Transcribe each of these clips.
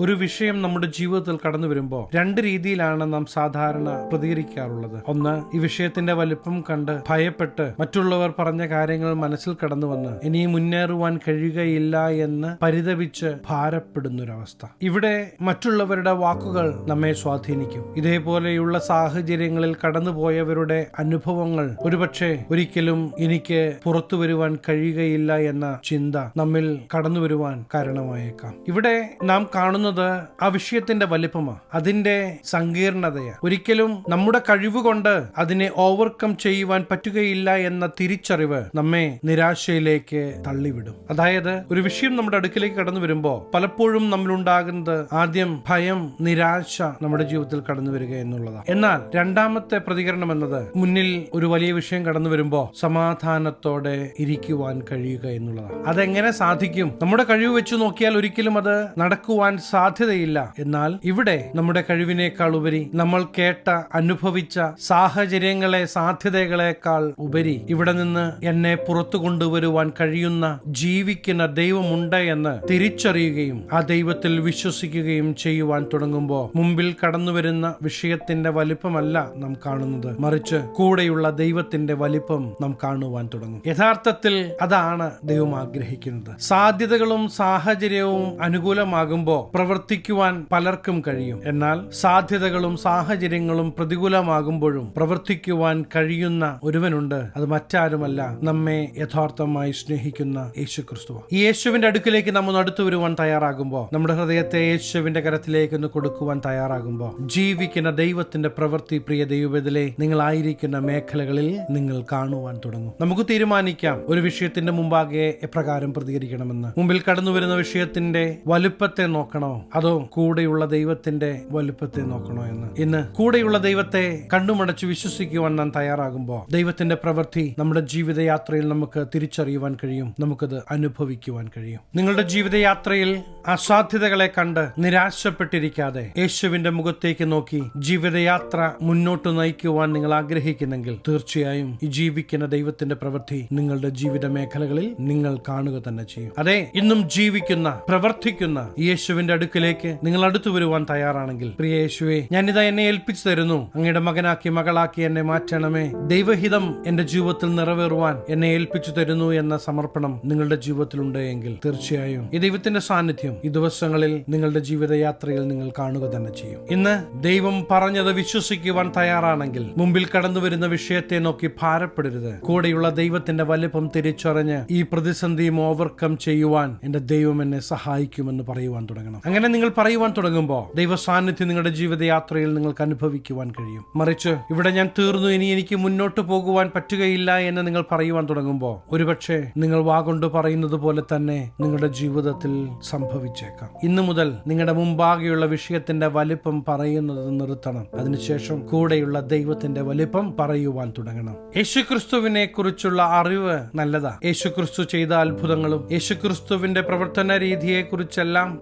ഒരു വിഷയം നമ്മുടെ ജീവിതത്തിൽ കടന്നു വരുമ്പോൾ രണ്ട് രീതിയിലാണ് നാം സാധാരണ പ്രതികരിക്കാറുള്ളത്. ഒന്ന് ഈ വിഷയത്തിന്റെ വലിപ്പം കണ്ട് ഭയപ്പെട്ട് മറ്റുള്ളവർ പറഞ്ഞ കാര്യങ്ങൾ മനസ്സിൽ കടന്നു വന്ന് ഇനി മുന്നേറുവാൻ കഴിയുകയില്ല എന്ന് പരിതപിച്ച് ഭാരപ്പെടുന്നൊരവസ്ഥ. ഇവിടെ മറ്റുള്ളവരുടെ വാക്കുകൾ നമ്മെ സ്വാധീനിക്കും. ഇതേപോലെയുള്ള സാഹചര്യങ്ങളിൽ കടന്നുപോയവരുടെ അനുഭവങ്ങൾ ഒരുപക്ഷെ ഒരിക്കലും എനിക്ക് പുറത്തു വരുവാൻ കഴിയുകയില്ല എന്ന ചിന്ത നമ്മിൽ കടന്നു വരുവാൻ കാരണമായേക്കാം. ഇവിടെ നാം കാണുന്നത് ആ വിഷയത്തിന്റെ വലിപ്പമാണ്. അതിന്റെ സങ്കീർണതയാണ്. ഒരിക്കലും നമ്മുടെ കഴിവ് കൊണ്ട് അതിനെ ഓവർകം ചെയ്യുവാൻ പറ്റുകയില്ല എന്ന തിരിച്ചറിവ് നമ്മെ നിരാശയിലേക്ക് തള്ളിവിടും. അതായത് ഒരു വിഷയം നമ്മുടെ അടുക്കിലേക്ക് കടന്നു വരുമ്പോൾ പലപ്പോഴും നമ്മളുണ്ടാകുന്നത് ആദ്യം ഭയം നിരാശ നമ്മുടെ ജീവിതത്തിൽ കടന്നു വരിക എന്നുള്ളതാണ്. എന്നാൽ രണ്ടാമത്തെ പ്രതികരണം എന്നത് മുന്നിൽ ഒരു വലിയ വിഷയം കടന്നു വരുമ്പോൾ സമാധാനത്തോടെ ഇരിക്കുവാൻ കഴിയുക എന്നുള്ളതാണ്. അതെങ്ങനെ സാധിക്കും? നമ്മുടെ കഴിവ് വെച്ച് നോക്കിയാൽ ഒരിക്കലും അത് നടക്കുവാൻ സാധ്യതയില്ല. എന്നാൽ ഇവിടെ നമ്മുടെ കഴിവിനേക്കാൾ ഉപരി നമ്മൾ കേട്ട അനുഭവിച്ച സാഹചര്യങ്ങളെ സാധ്യതകളെക്കാൾ ഉപരി ഇവിടെ നിന്ന് എന്നെ പുറത്തു കൊണ്ടുവരുവാൻ കഴിയുന്ന ജീവിക്കുന്ന ദൈവമുണ്ട് എന്ന് തിരിച്ചറിയുകയും ആ ദൈവത്തിൽ വിശ്വസിക്കുകയും ചെയ്യുവാൻ തുടങ്ങുമ്പോൾ മുമ്പിൽ കടന്നു വരുന്ന വിഷയത്തിന്റെ വലിപ്പമല്ല നാം കാണുന്നത്. മറിച്ച് കൂടെയുള്ള ദൈവത്തിന്റെ വലിപ്പം നാം കാണുവാൻ തുടങ്ങും. യഥാർത്ഥത്തിൽ അതാണ് ദൈവം ആഗ്രഹിക്കുന്നത്. സാധ്യതകളും സാഹചര്യവും അനുകൂലമാകുമ്പോൾ പ്രവർത്തിക്കുവാൻ പലർക്കും കഴിയും. എന്നാൽ സാധ്യതകളും സാഹചര്യങ്ങളും പ്രതികൂലമാകുമ്പോഴും പ്രവർത്തിക്കുവാൻ കഴിയുന്ന ഒരുവനുണ്ട്. അത് മറ്റാരുമല്ല നമ്മെ യഥാർത്ഥമായി സ്നേഹിക്കുന്ന യേശു ക്രിസ്തു യേശുവിന്റെ അടുക്കിലേക്ക് നമ്മൾ അടുത്തു വരുവാൻ തയ്യാറാകുമ്പോൾ നമ്മുടെ ഹൃദയത്തെ യേശുവിന്റെ കരത്തിലേക്ക് ഒന്ന് കൊടുക്കുവാൻ തയ്യാറാകുമ്പോൾ ജീവിക്കുന്ന ദൈവത്തിന്റെ പ്രവൃത്തി പ്രിയ ദൈവത്തിലെ നിങ്ങളായിരിക്കുന്ന മേഖലകളിൽ നിങ്ങൾ കാണുവാൻ തുടങ്ങും. നമുക്ക് തീരുമാനിക്കാം ഒരു വിഷയത്തിന്റെ മുമ്പാകെ എപ്രകാരം പ്രതികരിക്കണമെന്ന്. മുമ്പിൽ കടന്നു വരുന്ന വിഷയത്തിന്റെ വലുപ്പത്തെ നോക്കണോ? അതോ കൂടെയുള്ള ദൈവത്തിന്റെ വലുപ്പത്തെ നോക്കണോ എന്ന്? ഇന്ന് കൂടെയുള്ള ദൈവത്തെ കണ്ണുമടച്ച് വിശ്വസിക്കുവാൻ നാം തയ്യാറാകുമ്പോൾ ദൈവത്തിന്റെ പ്രവൃത്തി നമ്മുടെ ജീവിതയാത്രയിൽ നമുക്ക് തിരിച്ചറിയുവാൻ കഴിയും നമുക്കത് അനുഭവിക്കുവാൻ കഴിയും. നിങ്ങളുടെ ജീവിതയാത്രയിൽ അസാധ്യതകളെ കണ്ട് നിരാശപ്പെട്ടിരിക്കാതെ യേശുവിന്റെ മുഖത്തേക്ക് നോക്കി ജീവിതയാത്ര മുന്നോട്ട് നയിക്കുവാൻ നിങ്ങൾ ആഗ്രഹിക്കുന്നെങ്കിൽ തീർച്ചയായും ഈ ജീവിക്കുന്ന ദൈവത്തിന്റെ പ്രവൃത്തി നിങ്ങളുടെ ജീവിത മേഖലകളിൽ നിങ്ങൾ കാണുക തന്നെ ചെയ്യും. അതെ ഇന്നും ജീവിക്കുന്ന പ്രവർത്തിക്കുന്ന യേശുവിന്റെ അടുക്കിലേക്ക് നിങ്ങൾ അടുത്തു വരുവാൻ തയ്യാറാണെങ്കിൽ. പ്രിയ യേശുവെ ഞാനിതാ എന്നെ ഏൽപ്പിച്ചു തരുന്നു. അങ്ങയുടെ മകനാക്കി മകളാക്കി എന്നെ മാറ്റണമേ. ദൈവഹിതം എന്റെ ജീവിതത്തിൽ നിറവേറുവാൻ എന്നെ ഏൽപ്പിച്ചു തരുന്നു എന്ന സമർപ്പണം നിങ്ങളുടെ ജീവിതത്തിലുണ്ട് എങ്കിൽ തീർച്ചയായും ഈ ദൈവത്തിന്റെ സാന്നിധ്യം ഈ ദിവസങ്ങളിൽ നിങ്ങളുടെ ജീവിതയാത്രയിൽ നിങ്ങൾ കാണുക തന്നെ ചെയ്യും. ഇന്ന് ദൈവം പറഞ്ഞത് വിശ്വസിക്കുവാൻ തയ്യാറാണെങ്കിൽ മുമ്പിൽ കടന്നു വരുന്ന വിഷയത്തെ നോക്കി ഭാരപ്പെടരുത്. കൂടെയുള്ള ദൈവത്തിന്റെ വലിപ്പം തിരിച്ചറിഞ്ഞ് ഈ പ്രതിസന്ധിയും ഓവർകം ചെയ്യുവാൻ എന്റെ ദൈവം എന്നെ സഹായിക്കുമെന്ന് പറയുവാൻ തുടങ്ങണം. അങ്ങനെ നിങ്ങൾ പറയുവാൻ തുടങ്ങുമ്പോൾ ദൈവ സാന്നിധ്യം നിങ്ങളുടെ ജീവിതയാത്രയിൽ നിങ്ങൾക്ക് അനുഭവിക്കുവാൻ കഴിയും. മറിച്ച് ഇവിടെ ഞാൻ തീർന്നു ഇനി എനിക്ക് മുന്നോട്ട് പോകുവാൻ പറ്റുകയില്ല എന്ന് നിങ്ങൾ പറയുവാൻ തുടങ്ങുമ്പോൾ ഒരുപക്ഷെ നിങ്ങൾ വാഗൊണ്ട് പറയുന്നത് പോലെ തന്നെ നിങ്ങളുടെ ജീവിതത്തിൽ സംഭവിച്ചേക്കാം. ഇന്നു മുതൽ നിങ്ങളുടെ മുമ്പാകെയുള്ള വിഷയത്തിന്റെ വലിപ്പം പറയുന്നത് നിർത്തണം. അതിനുശേഷം കൂടെയുള്ള ദൈവത്തിന്റെ വലിപ്പം പറയുവാൻ തുടങ്ങണം. യേശുക്രിസ്തുവിനെ കുറിച്ചുള്ള അറിവ് നല്ലതാ. യേശുക്രിസ്തു ചെയ്ത അത്ഭുതങ്ങളും യേശുക്രിസ്തുവിന്റെ പ്രവർത്തന രീതിയെ കുറിച്ചെല്ലാം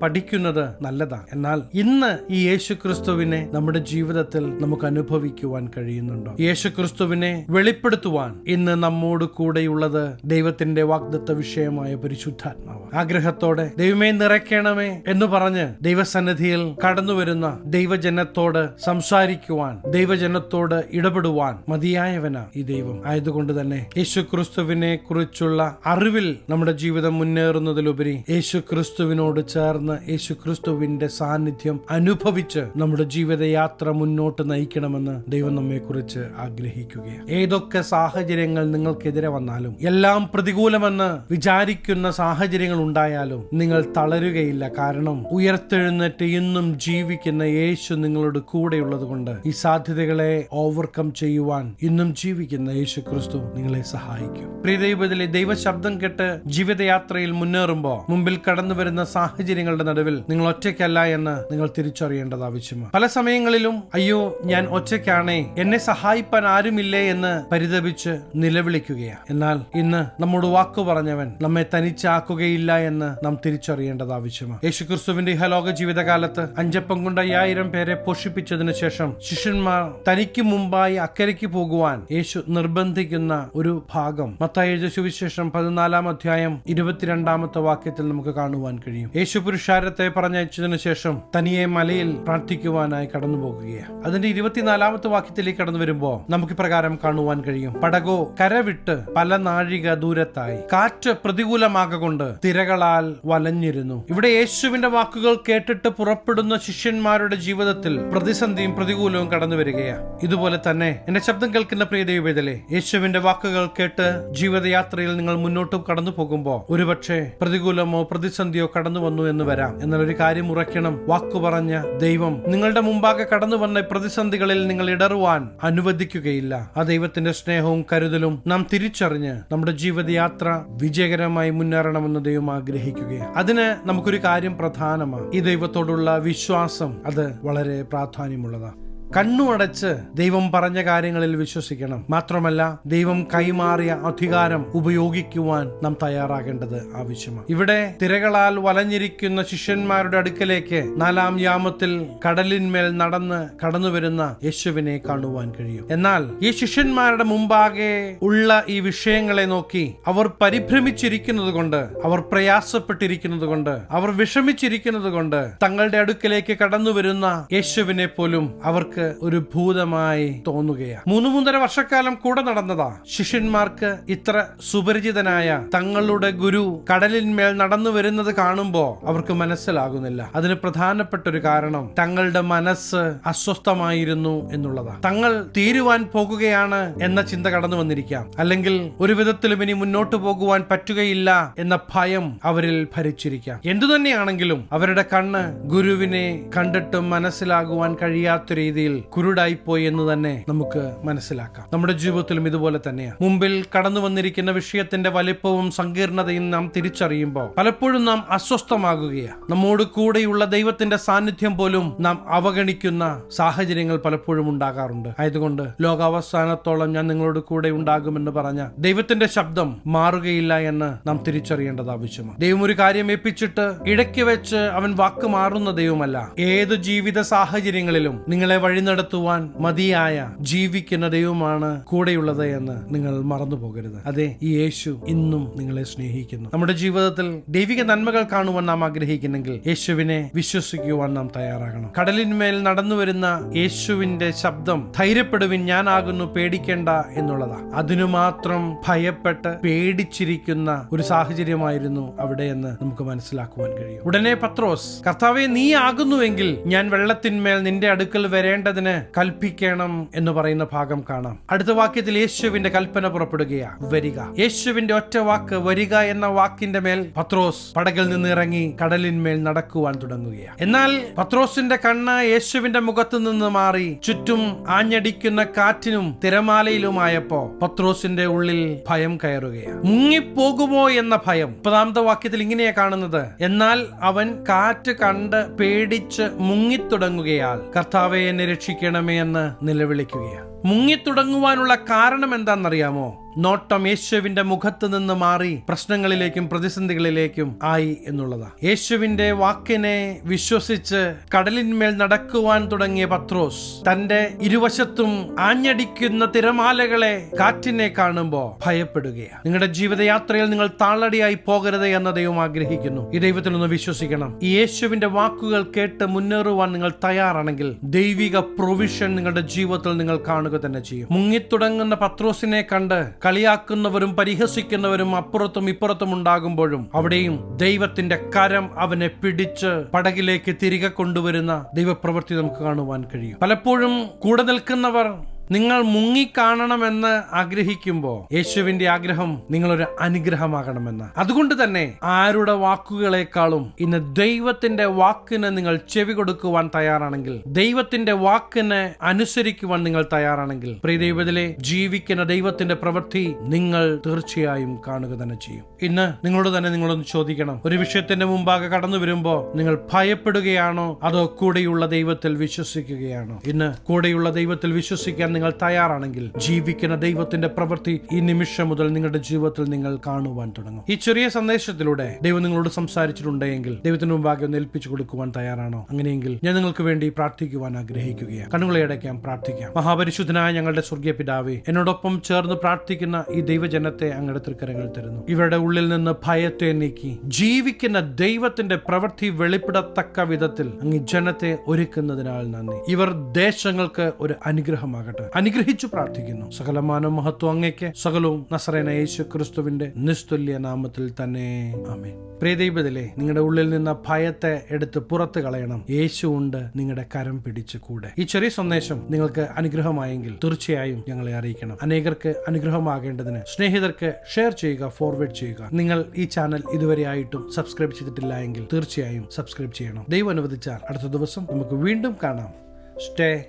പഠിക്കുന്നത് നല്ലതാ എന്നാൽ ഇന്ന് ഈ യേശുക്രിസ്തുവിനെ നമ്മുടെ ജീവിതത്തിൽ നമുക്ക് അനുഭവിക്കുവാൻ കഴിയുന്നുണ്ടോ? യേശുക്രിസ്തുവിനെ വെളിപ്പെടുത്തുവാൻ ഇന്ന് നമ്മോട് കൂടെയുള്ളത് ദൈവത്തിന്റെ വാഗ്ദത്ത വിഷയമായ പരിശുദ്ധാത്മാവ്. ആഗ്രഹത്തോടെ ദൈവമേ നിറയ്ക്കണമേ എന്ന് പറഞ്ഞ് ദൈവസന്നിധിയിൽ കടന്നു വരുന്ന ദൈവജനത്തോട് സംസാരിക്കുവാൻ ദൈവജനത്തോട് ഇടപെടുവാൻ മതിയായവനാ ഈ ദൈവം. ആയതുകൊണ്ട് തന്നെ യേശു ക്രിസ്തുവിനെ കുറിച്ചുള്ള അറിവിൽ നമ്മുടെ ജീവിതം മുന്നേറുന്നതിലുപരി യേശു ക്രിസ്തുവിനോട് ചേർന്ന് യേശു ക്രിസ്തുവിന്റെ സാന്നിധ്യം അനുഭവിച്ച് നമ്മുടെ ജീവിതയാത്ര മുന്നോട്ട് നയിക്കണമെന്ന് ദൈവം നമ്മെ കുറിച്ച് ആഗ്രഹിക്കുകയാണ്. ഏതൊക്കെ സാഹചര്യങ്ങൾ നിങ്ങൾക്കെതിരെ വന്നാലും എല്ലാം പ്രതികൂലമെന്ന് വിചാരിക്കുന്ന സാഹചര്യങ്ങൾ ഉണ്ടായാലും നിങ്ങൾ തളരുകയില്ല. കാരണം ഉയർത്തെഴുന്നേറ്റ് ഇന്നും ജീവിക്കുന്ന യേശു നിങ്ങളോട് കൂടെയുള്ളത് കൊണ്ട് ഈ സാധ്യതകളെ ഓവർകം ചെയ്യുവാൻ ഇന്നും ജീവിക്കുന്ന യേശു ക്രിസ്തു നിങ്ങളെ സഹായിക്കും. പ്രിയദൈവത്തിലെ ദൈവശബ്ദം ദൈവ കേട്ട് ജീവിതയാത്രയിൽ മുന്നേറുമ്പോൾ മുമ്പിൽ കടന്നു വരുന്ന സാഹചര്യങ്ങളുടെ നടുവിൽ നിങ്ങൾ ഒറ്റയ്ക്കല്ല എന്ന് നിങ്ങൾ തിരിച്ചറിയേണ്ടത് ആവശ്യമാണ്. പല സമയങ്ങളിലും അയ്യോ ഞാൻ ഒറ്റയ്ക്കാണേ എന്നെ സഹായിപ്പാൻ ആരുമില്ലേ? എന്ന് പരിതപിച്ച് നിലവിളിക്കുകയാണ്. എന്നാൽ ഇന്ന് നമ്മോട് വാക്കു പറഞ്ഞവൻ നമ്മെ തനിച്ചാക്കുകയില്ല എന്ന് നാം തിരിച്ചറിയേണ്ടത് ആവശ്യം ആവശ്യമാണ്. യേശുക്രിസ്തുവിന്റെ ഹലോക ജീവിതകാലത്ത് അഞ്ചപ്പം കൊണ്ട് അയ്യായിരം പേരെ പോഷിപ്പിച്ചതിന് ശേഷം ശിഷ്യന്മാർ തനിക്ക് മുമ്പായി അക്കരയ്ക്ക് പോകുവാൻ യേശു നിർബന്ധിക്കുന്ന ഒരു ഭാഗം. മത്തായ സുവിശേഷം പതിനാലാം അധ്യായം ഇരുപത്തിരണ്ടാമത്തെ വാക്യത്തിൽ നമുക്ക് കാണുവാൻ കഴിയും. യേശു പുരുഷാരത്തെ പറഞ്ഞയച്ചതിനു ശേഷം തനിയെ മലയിൽ പ്രാർത്ഥിക്കുവാനായി കടന്നു പോകുകയാണ് അതിന്റെ ഇരുപത്തിനാലാമത്തെ വാക്യത്തിലേക്ക് കടന്നു വരുമ്പോൾ നമുക്ക് പ്രകാരം കാണുവാൻ കഴിയും. പടകോ കരവിട്ട് പല നാഴിക ദൂരത്തായി. കാറ്റ് പ്രതികൂലമാകൊണ്ട് തിരകളാൽ വലഞ്ഞിരുന്നു. ഇവിടെ യേശുവിന്റെ വാക്കുകൾ കേട്ടിട്ട് പുറപ്പെടുന്ന ശിഷ്യന്മാരുടെ ജീവിതത്തിൽ പ്രതിസന്ധിയും പ്രതികൂലവും കടന്നു വരികയാണ് ഇതുപോലെ തന്നെ എന്റെ ശബ്ദം കേൾക്കുന്ന പ്രിയ ദൈവവേദലെ യേശുവിന്റെ വാക്കുകൾ കേട്ട് ജീവിതയാത്രയിൽ നിങ്ങൾ മുന്നോട്ട് കടന്നു പോകുമ്പോൾ ഒരുപക്ഷെ പ്രതികൂലമോ പ്രതിസന്ധിയോ കടന്നു വന്നു എന്ന് വരാം. എന്നാൽ ഒരു കാര്യം ഉറയ്ക്കണം. വാക്കു പറഞ്ഞ ദൈവം നിങ്ങളുടെ മുമ്പാകെ കടന്നു വന്ന പ്രതിസന്ധികളിൽ നിങ്ങൾ ഇടറുവാൻ അനുവദിക്കുകയില്ല. ആ ദൈവത്തിന്റെ സ്നേഹവും കരുതലും നാം തിരിച്ചറിഞ്ഞ് നമ്മുടെ ജീവിതയാത്ര വിജയകരമായി മുന്നേറണമെന്ന് ദൈവം ആഗ്രഹിക്കുകയാണ്. അതിന് നമുക്കൊരു കാര്യം പ്രധാനമാണ്. ഈ ദൈവത്തോടുള്ള വിശ്വാസം അത് വളരെ പ്രാധാന്യമുള്ളതാണ്. കണ്ണുമടച്ച് ദൈവം പറഞ്ഞ കാര്യങ്ങളിൽ വിശ്വസിക്കണം. മാത്രമല്ല ദൈവം കൈമാറിയ അധികാരം ഉപയോഗിക്കുവാൻ നാം തയ്യാറാകേണ്ടത് ആവശ്യമാണ്. ഇവിടെ തിരകളാൽ വലഞ്ഞിരിക്കുന്ന ശിഷ്യന്മാരുടെ അടുക്കലേക്ക് നാലാം യാമത്തിൽ കടലിന്മേൽ നടന്ന് കടന്നു വരുന്ന യേശുവിനെ കാണുവാൻ കഴിയും. എന്നാൽ ഈ ശിഷ്യന്മാരുടെ മുമ്പാകെ ഉള്ള ഈ വിഷയങ്ങളെ നോക്കി അവർ പരിഭ്രമിച്ചിരിക്കുന്നത് കൊണ്ട് അവർ പ്രയാസപ്പെട്ടിരിക്കുന്നത് കൊണ്ട് അവർ വിഷമിച്ചിരിക്കുന്നത് കൊണ്ട് തങ്ങളുടെ അടുക്കലേക്ക് കടന്നു വരുന്ന യേശുവിനെ പോലും അവർക്ക് ഒരു ഭൂതമായി തോന്നുകയാണ്. മൂന്ന് മൂന്നര വർഷക്കാലം കൂടെ നടന്നതാ. ശിഷ്യന്മാർക്ക് ഇത്ര സുപരിചിതനായ തങ്ങളുടെ ഗുരു കടലിന്മേൽ നടന്നു വരുന്നത് കാണുമ്പോ അവർക്ക് മനസ്സിലാകുന്നില്ല. അതിന് പ്രധാനപ്പെട്ട ഒരു കാരണം തങ്ങളുടെ മനസ്സ് അസ്വസ്ഥമായിരുന്നു എന്നുള്ളതാണ് തങ്ങൾ തീരുവാൻ പോകുകയാണ് എന്ന ചിന്ത കടന്നു വന്നിരിക്കാം. അല്ലെങ്കിൽ ഒരു വിധത്തിലും ഇനി മുന്നോട്ട് പോകുവാൻ പറ്റുകയില്ല എന്ന ഭയം അവരിൽ ഭരിച്ചിരിക്കാം. എന്തു തന്നെയാണെങ്കിലും അവരുടെ കണ്ണ് ഗുരുവിനെ കണ്ടിട്ടും മനസ്സിലാകുവാൻ കഴിയാത്ത രീതിയിൽ കുരുടായിപ്പോയി എന്ന് തന്നെ നമുക്ക് മനസ്സിലാക്കാം. നമ്മുടെ ജീവിതത്തിലും ഇതുപോലെ തന്നെയാണ് മുമ്പിൽ കടന്നു വന്നിരിക്കുന്ന വിഷയത്തിന്റെ വലിപ്പവും സങ്കീർണതയും നാം തിരിച്ചറിയുമ്പോൾ പലപ്പോഴും നാം അസ്വസ്ഥമാകുകയാണ് നമ്മോട് കൂടെയുള്ള ദൈവത്തിന്റെ സാന്നിധ്യം പോലും നാം അവഗണിക്കുന്ന സാഹചര്യങ്ങൾ പലപ്പോഴും ഉണ്ടാകാറുണ്ട്. ആയതുകൊണ്ട് ലോകാവസാനത്തോളം ഞാൻ നിങ്ങളോട് കൂടെ ഉണ്ടാകുമെന്ന് പറഞ്ഞ ദൈവത്തിന്റെ ശബ്ദം മാറുകയില്ല എന്ന് നാം തിരിച്ചറിയേണ്ടത് ആവശ്യമാണ്. ദൈവം ഒരു കാര്യം ഏൽപ്പിച്ചിട്ട് ഇടയ്ക്ക് വെച്ച് അവൻ വാക്ക് മാറുന്ന ദൈവമല്ല. ഏത് ജീവിത സാഹചര്യങ്ങളിലും നിങ്ങളെ വഴി നടത്തുവാൻ മതിയായ ജീവിക്കുന്ന ദൈവമാണ് കൂടെയുള്ളത് എന്ന് നിങ്ങൾ മറന്നു പോകരുത് അതെ ഈ യേശു ഇന്നും നിങ്ങളെ സ്നേഹിക്കുന്നു. നമ്മുടെ ജീവിതത്തിൽ ദൈവിക നന്മകൾ കാണുവാൻ നാം ആഗ്രഹിക്കുന്നെങ്കിൽ യേശുവിനെ വിശ്വസിക്കുവാൻ നാം തയ്യാറാകണം. കടലിന്മേൽ നടന്നു വരുന്ന യേശുവിന്റെ ശബ്ദം ധൈര്യപ്പെടുവിൻ ഞാനാകുന്നു പേടിക്കേണ്ട എന്നുള്ളതാ. അതിനു മാത്രം ഭയപ്പെട്ട് പേടിച്ചിരിക്കുന്ന ഒരു സാഹചര്യമായിരുന്നു അവിടെ എന്ന് നമുക്ക് മനസ്സിലാക്കുവാൻ കഴിയും. ഉടനെ പത്രോസ് കർത്താവെ നീ ആകുന്നുവെങ്കിൽ ഞാൻ വെള്ളത്തിന്മേൽ നിന്റെ അടുക്കൽ വരേണ്ടതിന് കൽപ്പിക്കണം എന്ന് പറയുന്ന ഭാഗം കാണാം. അടുത്ത വാക്യത്തിൽ യേശുവിന്റെ കൽപ്പന പുറപ്പെടുകയാണ്. വരിക. യേശുവിന്റെ ഒറ്റ വാക്ക് വരിക എന്ന വാക്കിന്റെ മേൽ പത്രോസ് പടകിൽ നിന്ന് ഇറങ്ങി കടലിന്മേൽ നടക്കുവാൻ തുടങ്ങുകയാണ്. എന്നാൽ പത്രോസിന്റെ കണ്ണ് യേശുവിന്റെ മുഖത്ത് നിന്ന് മാറി ചുറ്റും ആഞ്ഞടിക്കുന്ന കാറ്റിനും തിരമാലയിലുമായപ്പോ പത്രോസിന്റെ ഉള്ളിൽ ഭയം കയറുകയാണ്. മുങ്ങിപ്പോകുമോ എന്ന ഭയം. മുപ്പതാമത്തെ വാക്യത്തിൽ ഇങ്ങനെയാ കാണുന്നത്. എന്നാൽ അവൻ കാറ്റ് കണ്ട് പേടിച്ച് മുങ്ങിത്തുടങ്ങുകയാൽ കർത്താവെ എന്നെ രക്ഷിക്കണമേ എന്ന് നിലവിളിക്കുകയാണ്. മുങ്ങിത്തുടങ്ങുവാനുള്ള കാരണം എന്താണെന്നറിയാമോ? നോട്ടം യേശുവിന്റെ മുഖത്ത് നിന്ന് മാറി പ്രശ്നങ്ങളിലേക്കും പ്രതിസന്ധികളിലേക്കും ആയി എന്നുള്ളതാണ് യേശുവിന്റെ വാക്കിനെ വിശ്വസിച്ച് കടലിന്മേൽ നടക്കുവാൻ തുടങ്ങിയ പത്രോസ് തന്റെ ഇരുവശത്തും ആഞ്ഞടിക്കുന്ന തിരമാലകളെ കാറ്റിനെ കാണുമ്പോൾ ഭയപ്പെടുകയാണ് നിങ്ങളുടെ ജീവിതയാത്രയിൽ നിങ്ങൾ താളടിയായി പോകരുത് എന്ന ദൈവം ആഗ്രഹിക്കുന്നു. ഈ ദൈവത്തിൽ ഒന്ന് വിശ്വസിക്കണം. ഈ യേശുവിന്റെ വാക്കുകൾ കേട്ട് മുന്നേറുവാൻ നിങ്ങൾ തയ്യാറാണെങ്കിൽ ദൈവിക പ്രൊവിഷൻ നിങ്ങളുടെ ജീവിതത്തിൽ നിങ്ങൾ കാണുക തന്നെ ചെയ്യും. മുങ്ങിത്തുടങ്ങുന്ന പത്രോസിനെ കണ്ട് കളിയാക്കുന്നവരും പരിഹസിക്കുന്നവരും അപ്പുറത്തും ഇപ്പുറത്തും ഉണ്ടാകുമ്പോഴും അവിടെയും ദൈവത്തിന്റെ കരം അവനെ പിടിച്ച് പടകിലേക്ക് തിരികെ കൊണ്ടുവരുന്ന ദൈവപ്രവൃത്തി നമുക്ക് കാണുവാൻ കഴിയും. പലപ്പോഴും കൂടെ നിൽക്കുന്നവർ നിങ്ങൾ മുങ്ങിക്കാണണമെന്ന് ആഗ്രഹിക്കുമ്പോൾ യേശുവിന്റെ ആഗ്രഹം നിങ്ങളൊരു അനുഗ്രഹമാകണമെന്ന്. അതുകൊണ്ട് തന്നെ ആരുടെ വാക്കുകളെക്കാളും ഇന്ന് ദൈവത്തിന്റെ വാക്കിന് നിങ്ങൾ ചെവി കൊടുക്കുവാൻ തയ്യാറാണെങ്കിൽ ദൈവത്തിന്റെ വാക്കിന് അനുസരിക്കുവാൻ നിങ്ങൾ തയ്യാറാണെങ്കിൽ പ്രിയ ദൈവത്തിലെ ജീവിക്കുന്ന ദൈവത്തിന്റെ പ്രവൃത്തി നിങ്ങൾ തീർച്ചയായും കാണുക തന്നെ ചെയ്യും. ഇന്ന് നിങ്ങളോട് തന്നെ നിങ്ങളൊന്ന് ചോദിക്കണം. ഒരു വിഷയത്തിന്റെ മുമ്പാകെ കടന്നു വരുമ്പോൾ നിങ്ങൾ ഭയപ്പെടുകയാണോ? അതോ കൂടെയുള്ള ദൈവത്തിൽ വിശ്വസിക്കുകയാണോ? ഇന്ന് കൂടെയുള്ള ദൈവത്തിൽ വിശ്വസിക്കാൻ നിങ്ങൾ തയ്യാറാണെങ്കിൽ ജീവിക്കുന്ന ദൈവത്തിന്റെ പ്രവൃത്തി ഈ നിമിഷം മുതൽ നിങ്ങളുടെ ജീവിതത്തിൽ നിങ്ങൾ കാണുവാൻ തുടങ്ങും. ഈ ചെറിയ സന്ദേശത്തിലൂടെ ദൈവം നിങ്ങളോട് സംസാരിച്ചിട്ടുണ്ടെങ്കിൽ ദൈവത്തിന് മുമ്പാകെ ഒന്ന് ഏൽപ്പിച്ചു കൊടുക്കുവാൻ തയ്യാറാണോ? അങ്ങനെയെങ്കിൽ ഞാൻ നിങ്ങൾക്ക് വേണ്ടി പ്രാർത്ഥിക്കുവാൻ ആഗ്രഹിക്കുകയാണ്. കണ്ണുകളെ അടയ്ക്കാൻ പ്രാർത്ഥിക്കാം. മഹാപരിശുദ്ധനായ ഞങ്ങളുടെ സ്വർഗീയ പിതാവേ എന്നോടൊപ്പം ചേർന്ന് പ്രാർത്ഥിക്കുന്ന ഈ ദൈവജനത്തെ അങ്ങയുടെ തൃക്കരങ്ങൾ തരുന്നു. ഇവരുടെ ഉള്ളിൽ നിന്ന് ഭയത്തെ നീക്കി ജീവിക്കുന്ന ദൈവത്തിന്റെ പ്രവൃത്തി വെളിപ്പെടത്തക്ക വിധത്തിൽ അങ്ങ് ജനത്തെ ഒരുക്കുന്നതിനാൽ നന്ദി. ഇവർ ദേശങ്ങൾക്ക് ഒരു അനുഗ്രഹമാകട്ടെ. അനുഗ്രഹിച്ചു പ്രാർത്ഥിക്കുന്നു. സകലമാനം മഹത്വം അങ്ങയ്ക്ക്. സകലവും നസറേന യേശു ക്രിസ്തുവിന്റെ നിസ്തുല്യ നാമത്തിൽ തന്നെ. ആമേ പ്രിയദൈവത്തിലെ നിങ്ങളുടെ ഉള്ളിൽ നിന്ന് ഭയത്തെ എടുത്ത് പുറത്ത് കളയണം. യേശു ഉണ്ട് നിങ്ങളുടെ കരം പിടിച്ച് കൂടെ. ഈ ചെറിയ സന്ദേശം നിങ്ങൾക്ക് അനുഗ്രഹമായെങ്കിൽ തീർച്ചയായും ഞങ്ങളെ അറിയിക്കണം. അനേകർക്ക് അനുഗ്രഹമാകേണ്ടതിന് സ്നേഹിതർക്ക് ഷെയർ ചെയ്യുക ഫോർവേഡ് ചെയ്യുക. നിങ്ങൾ ഈ ചാനൽ ഇതുവരെ ആയിട്ടും സബ്സ്ക്രൈബ് ചെയ്തിട്ടില്ല എങ്കിൽ തീർച്ചയായും സബ്സ്ക്രൈബ് ചെയ്യണം. ദൈവം അനുവദിച്ചാൽ അടുത്ത ദിവസം നമുക്ക് വീണ്ടും കാണാം. Stay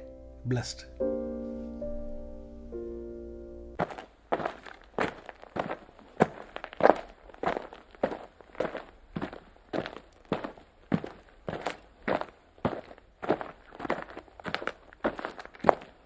blessed.